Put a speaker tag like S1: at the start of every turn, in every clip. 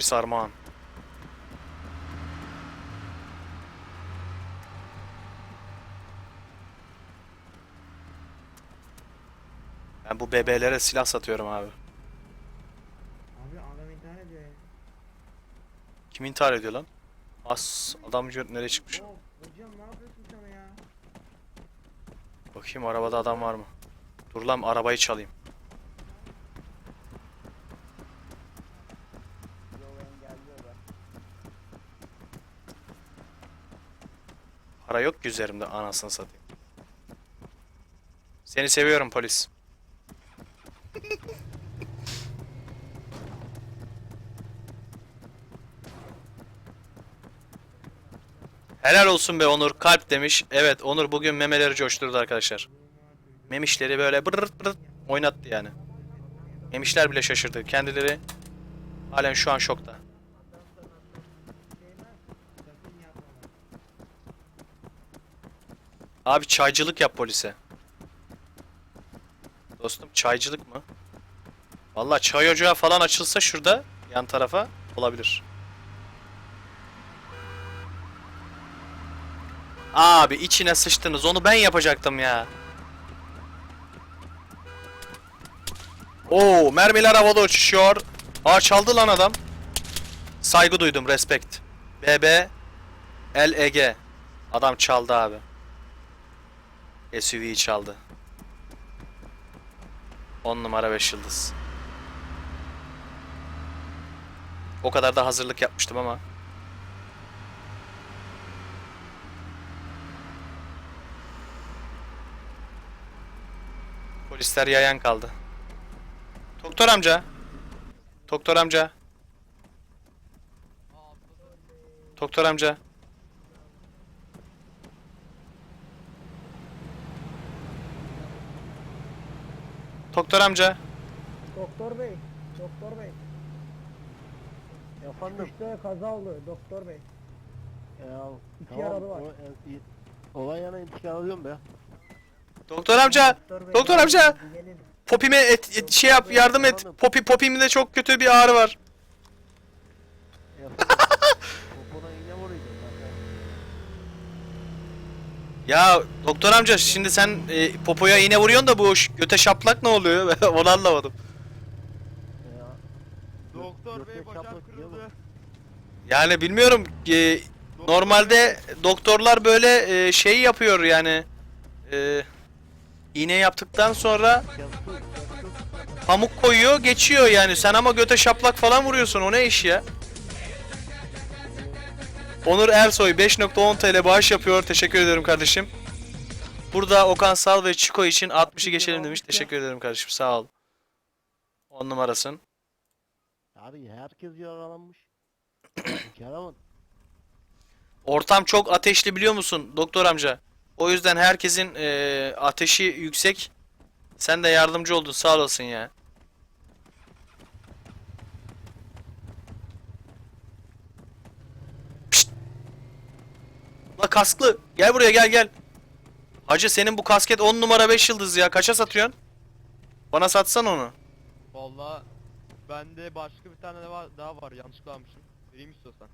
S1: Polis Armağan. Ben bu bebeğlere silah satıyorum abi.
S2: Abi adam intihar ediyor ya.
S1: Kim intihar ediyor lan? As adam nereye çıkmış?
S2: Of hocam ne yapıyorsun sana ya?
S1: Bakayım arabada adam var mı? Dur lan arabayı çalayım. Para yok ki üzerimde anasını satayım. Seni seviyorum polis. Helal olsun be Onur. Kalp demiş. Evet Onur bugün memeleri coşturdu arkadaşlar. Memişleri böyle bırırt bırırt oynattı yani. Memişler bile şaşırdı. Kendileri halen şu an şokta. Abi çaycılık yap polise. Dostum çaycılık mı? Vallahi çay ocağı falan açılsa şurada yan tarafa olabilir. Abi içine sıçtınız. Onu ben yapacaktım ya. Oo, mermiler havada uçuşuyor. Aa çaldı lan adam. Saygı duydum, respect. BB LEG. Adam çaldı abi. SUV'yi çaldı. 10 numara 5 yıldız. O kadar da hazırlık yapmıştım ama. Polisler yayan kaldı. Doktor amca. Doktor amca. Doktor amca. Doktor amca.
S2: Doktor bey, doktor bey.
S3: Efendim?
S2: İşte kaza oldu doktor bey.
S3: Ya,
S2: İki yaralı var.
S3: o- e, i- Olay yana intikam alıyorum be.
S1: Doktor amca.
S2: bey.
S1: Doktor amca.
S2: Gelin.
S1: Popime et, et- şey yap yardım et. Popi popimde çok kötü bir ağrı var.
S3: Efendim? Popona iğne vuruyordum zaten.
S1: Ya doktor amca şimdi sen e, popoya iğne vuruyorsun da bu ş- göte şaplak ne oluyor? Ben Onu anlamadım.
S3: Ya.
S4: Doktor bey
S3: çapraz
S4: kırıldı.
S1: Yani bilmiyorum. e, normalde doktorlar böyle e, şey yapıyor yani. E, iğne yaptıktan sonra pamuk koyuyor geçiyor yani. Sen ama göte şaplak falan vuruyorsun. O ne iş ya? Onur Ersoy 5.10 TL bağış yapıyor. Teşekkür ederim kardeşim. Burada Okan Sal ve Çiko için 60'ı geçelim demiş. Teşekkür ederim kardeşim. Sağ ol. 10 numarasın.
S3: Abi herkes yaralanmış. Kerem'in.
S1: Ortam çok ateşli biliyor musun doktor amca? O yüzden herkesin eee, ateşi yüksek. Sen de yardımcı oldun sağ olasın ya. La kasklı gel buraya gel gel. Hacı senin bu kasket 10 numara 5 yıldız ya kaça satıyorsun? Bana satsan onu.
S4: Valla bende başka bir tane var, daha var yanlışlıkla almışım. Vereyim istiyorsan.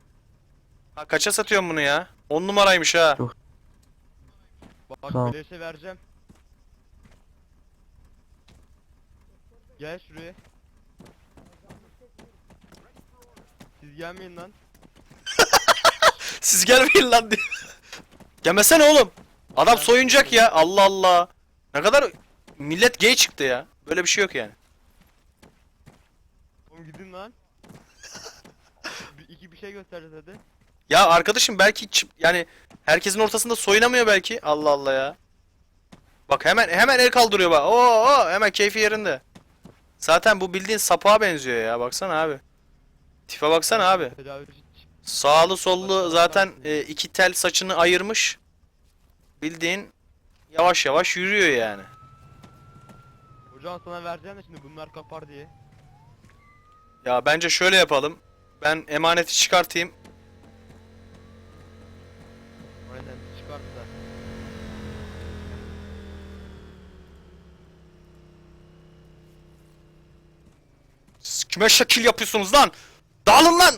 S1: Ha kaça satıyorsun bunu ya? 10 numaraymış ha.
S4: Bak
S3: ol.
S4: beleşe vereceğim. Gel şuraya. Siz gelmeyin lan.
S1: Siz gelmeyin lan diye. Gelmesene oğlum. Adam soyunacak ya. Allah Allah. Ne kadar millet gay çıktı ya. Böyle bir şey yok yani.
S4: Oğlum gidin lan. bir, iki bir şey göstereceğiz hadi.
S1: Ya arkadaşım belki çı- yani herkesin ortasında soyunamıyor belki. Allah Allah ya. Bak hemen hemen el kaldırıyor bak. Oo, oo hemen keyfi yerinde. Zaten bu bildiğin sapığa benziyor ya. Baksana abi. Tipe baksana abi.
S4: Tedavi
S1: Sağlı sollu zaten e, iki tel saçını ayırmış. Bildiğin yavaş yavaş yürüyor yani.
S4: Hocam sana vereceğim de şimdi bunlar kapar diye.
S1: Ya bence şöyle yapalım. Ben emaneti çıkartayım.
S4: Aynen çıkarsa.
S1: Siz kime şekil yapıyorsunuz lan? Dağılın lan!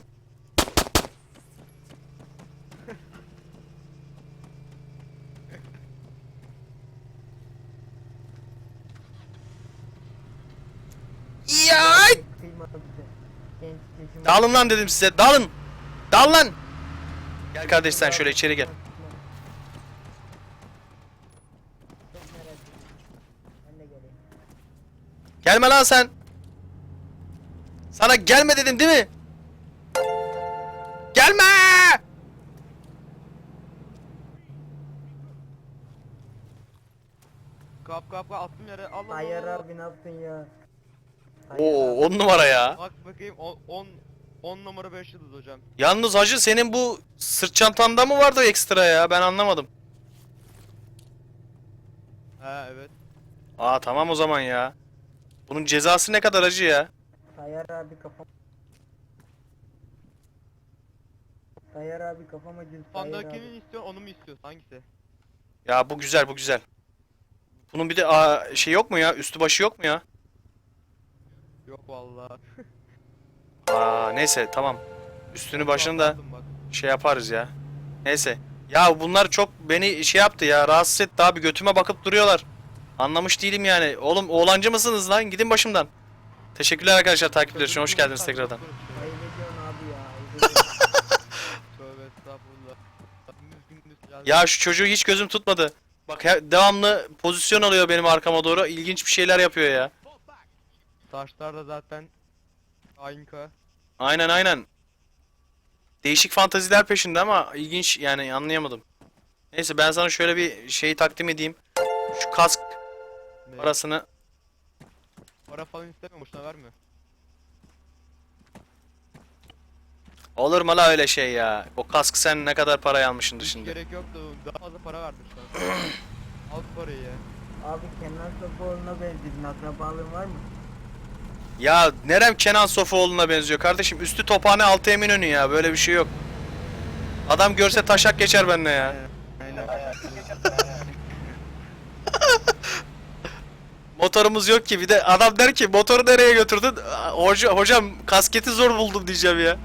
S1: Ya!
S2: Genç.
S1: Dağılın lan dedim size. Dağılın. Dağıl lan. Gel kardeş sen şöyle içeri gel.
S2: Çok merak ettim. Ben de geleyim.
S1: Gelme lan sen. Sana gelme dedim değil mi? Gelme!
S4: Kap kap kap attım yere. Allah
S2: Hayır
S4: Allah.
S2: abi ne yaptın ya?
S1: Oo
S2: abi.
S1: on numara ya.
S4: Bak bakayım 10 10 numara 5 yıldız hocam.
S1: Yalnız hacı senin bu sırt çantanda mı vardı ekstra ya? Ben anlamadım.
S4: He evet.
S1: Aa tamam o zaman ya. Bunun cezası ne kadar acı ya?
S2: Tayyar abi kafam. Tayyar abi kafam acıdı. Abi.
S4: istiyorsun onu mu istiyorsun hangisi?
S1: Ya bu güzel bu güzel. Bunun bir de aa, şey yok mu ya? Üstü başı yok mu ya?
S4: Yok vallahi.
S1: Aa neyse tamam. Üstünü başını da
S4: bak.
S1: şey yaparız ya. Neyse. Ya bunlar çok beni şey yaptı ya rahatsız etti abi götüme bakıp duruyorlar. Anlamış değilim yani. Oğlum oğlancı mısınız lan? Gidin başımdan. Teşekkürler arkadaşlar takipler için. Hoş geldiniz tekrardan.
S2: Ayıp ediyorsun abi ya. ayıp ediyorsun.
S4: Tövbe estağfurullah. Gündüz gündüz geldi.
S1: Ya şu çocuğu hiç gözüm tutmadı. Bak he- devamlı pozisyon alıyor benim arkama doğru. İlginç bir şeyler yapıyor ya.
S4: Taşlar da zaten Aynka.
S1: Aynen aynen. Değişik fantaziler peşinde ama ilginç yani anlayamadım. Neyse ben sana şöyle bir şeyi takdim edeyim. Şu kask
S4: Ne?
S1: parasını
S4: Para falan istemiyor boşuna verme.
S1: olur mu la öyle şey ya? O kask sen ne kadar parayı almışsın
S4: Hiç
S1: şimdi?
S4: gerek yoktu. Daha fazla para sana. Al parayı ya.
S2: abi Kenan Sofuoğlu'na benzedin. Akrabalığın var mı?
S1: Ya nerem Kenan Sofuoğlu'na benziyor kardeşim. Üstü tophane altı Eminönü ya. Böyle bir şey yok. Adam görse taşak geçer benimle ya. Motorumuz yok ki bir de adam der ki motoru nereye götürdün? Hoca, hocam kasketi zor buldum diyeceğim ya.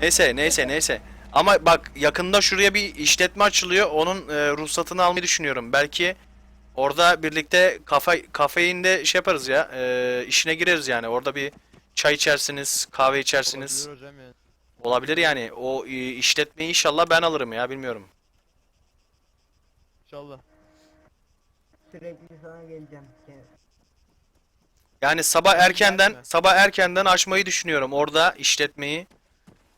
S1: neyse neyse neyse. Ama bak yakında şuraya bir işletme açılıyor. Onun e, ruhsatını almayı düşünüyorum. Belki orada birlikte kafe kafeinde şey yaparız ya. e, işine gireriz yani. Orada bir çay içersiniz, kahve içersiniz.
S4: Olabilir hocam yani.
S1: Olabilir yani. O e, işletmeyi inşallah ben alırım ya bilmiyorum.
S4: İnşallah.
S2: Sürekli sana geleceğim.
S1: Yani sabah erkenden sabah erkenden açmayı düşünüyorum orada işletmeyi.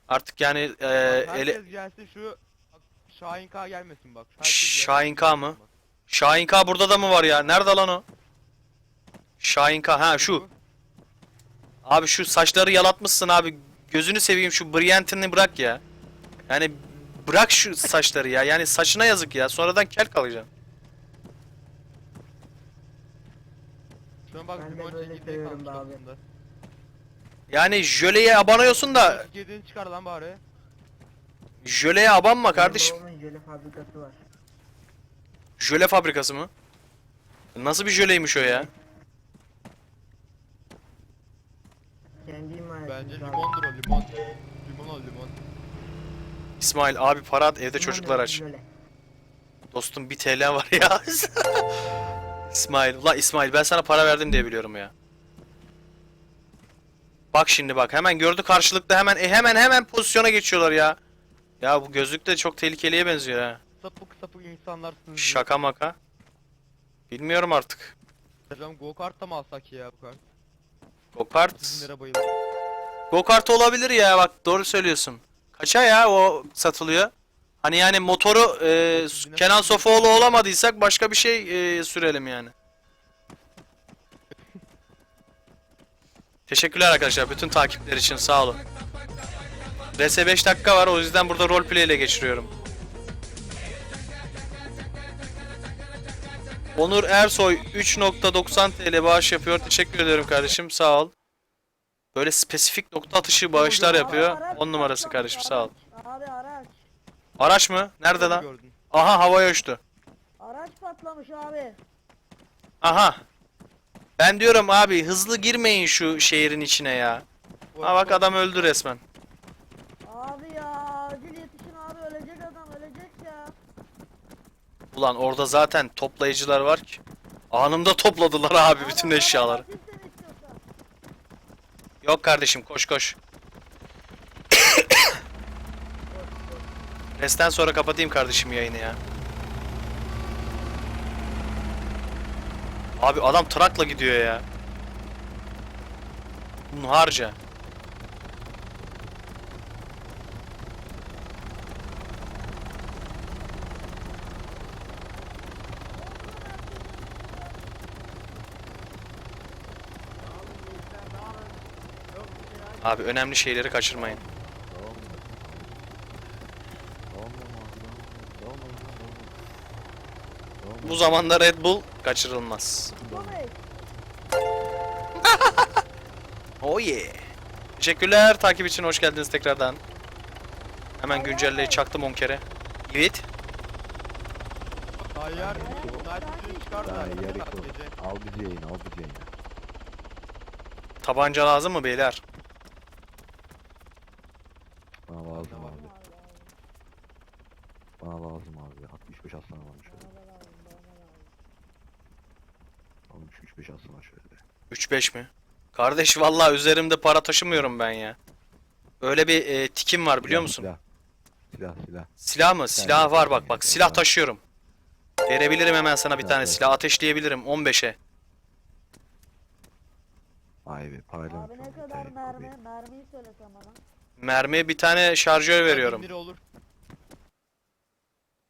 S1: Artık yani e,
S4: Bak,
S1: ele
S4: herkes gelsin şu bak, Şahin K gelmesin bak. Herkes
S1: Şahin K mı? Şahin K burada da mı var ya? Nerede lan o? Şahin K ha şu. Abi şu saçları yalatmışsın abi. Gözünü seveyim şu Bryant'ini bırak ya. Yani bırak şu saçları ya. Yani saçına yazık ya. Sonradan kel kalacaksın.
S4: Şuna bak
S2: Ben de
S4: limon
S2: böyle
S4: çekirdeği
S2: seviyorum
S4: kalmış
S2: be abi.
S4: aslında.
S1: Yani jöleye abanıyorsun da
S4: Çekirdeğini çıkar lan bari.
S1: jöleye abanma kardeşim.
S2: Babamın jöle fabrikası var.
S1: Jöle fabrikası mı? Nasıl bir jöleymiş o ya?
S2: Kendi
S4: Bence
S2: abi.
S4: limondur o limon. Limon o limon.
S1: İsmail abi para at evde çocuklar aç.
S2: jöle.
S1: Dostum bir TL var ya. İsmail. Ula İsmail ben sana para verdim diye biliyorum ya. Bak şimdi bak hemen gördü karşılıklı hemen e, hemen hemen pozisyona geçiyorlar ya. Ya bu gözlük de çok tehlikeliye benziyor ha.
S4: Sapık sapık insanlarsınız.
S1: Şaka maka. Bilmiyorum artık.
S4: Hocam go kart da mı alsak ya bu kart?
S1: Go kart. Go kart olabilir ya bak doğru söylüyorsun. Kaça ya o satılıyor? Hani yani motoru e, Kenan Sofuoğlu olamadıysak başka bir şey e, sürelim yani. Teşekkürler arkadaşlar bütün takipler için sağ olun. RS 5 dakika var o yüzden burada roleplay ile geçiriyorum. Onur Ersoy 3.90 TL bağış yapıyor. Teşekkür ediyorum kardeşim sağ ol. Böyle spesifik nokta atışı bağışlar yapıyor. 10 numarası kardeşim sağ ol.
S2: Abi araç.
S1: Araç mı? Nerede lan?
S4: Gördün.
S1: Aha havaya uçtu.
S2: Araç patlamış abi.
S1: Aha. Ben diyorum abi hızlı girmeyin şu şehrin içine ya. Ha bak adam öldü resmen.
S5: Abi ya acil yetişin abi ölecek adam ölecek ya.
S1: Ulan orada zaten toplayıcılar var ki. Anında topladılar abi bütün eşyaları. Yok kardeşim koş koş. Resten sonra kapatayım kardeşim yayını ya. Abi adam trakla gidiyor ya. Hunharca. Abi önemli şeyleri kaçırmayın. Bu zamanda Red Bull kaçırılmaz. Oh yeah. Teşekkürler takip için hoş geldiniz tekrardan. Hemen güncelleyi çaktım 10 kere. Evet.
S6: Yayın.
S1: Tabanca lazım mı beyler?
S6: Bana lazım
S4: Tamam.
S6: abi. Bana lazım abi. 65 aslan varmış öyle. Almış 35 aslan şöyle.
S1: 3-5 mi? Kardeş vallahi üzerimde para taşımıyorum ben ya. Öyle bir e, tikim var biliyor
S6: Silah,
S1: musun?
S6: Silah. Silah silah.
S1: Silah mı? Silah
S6: yok,
S1: var bak bak silah taşıyorum. Verebilirim hemen sana bir
S6: Silah
S1: tane
S6: yok.
S1: silah ateşleyebilirim 15'e.
S6: Vay be parayla
S5: Abi ne kadar mermi? Mermiyi söylesem bana.
S1: Mermiye bir tane şarjör veriyorum
S4: Biri olur.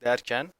S1: Derken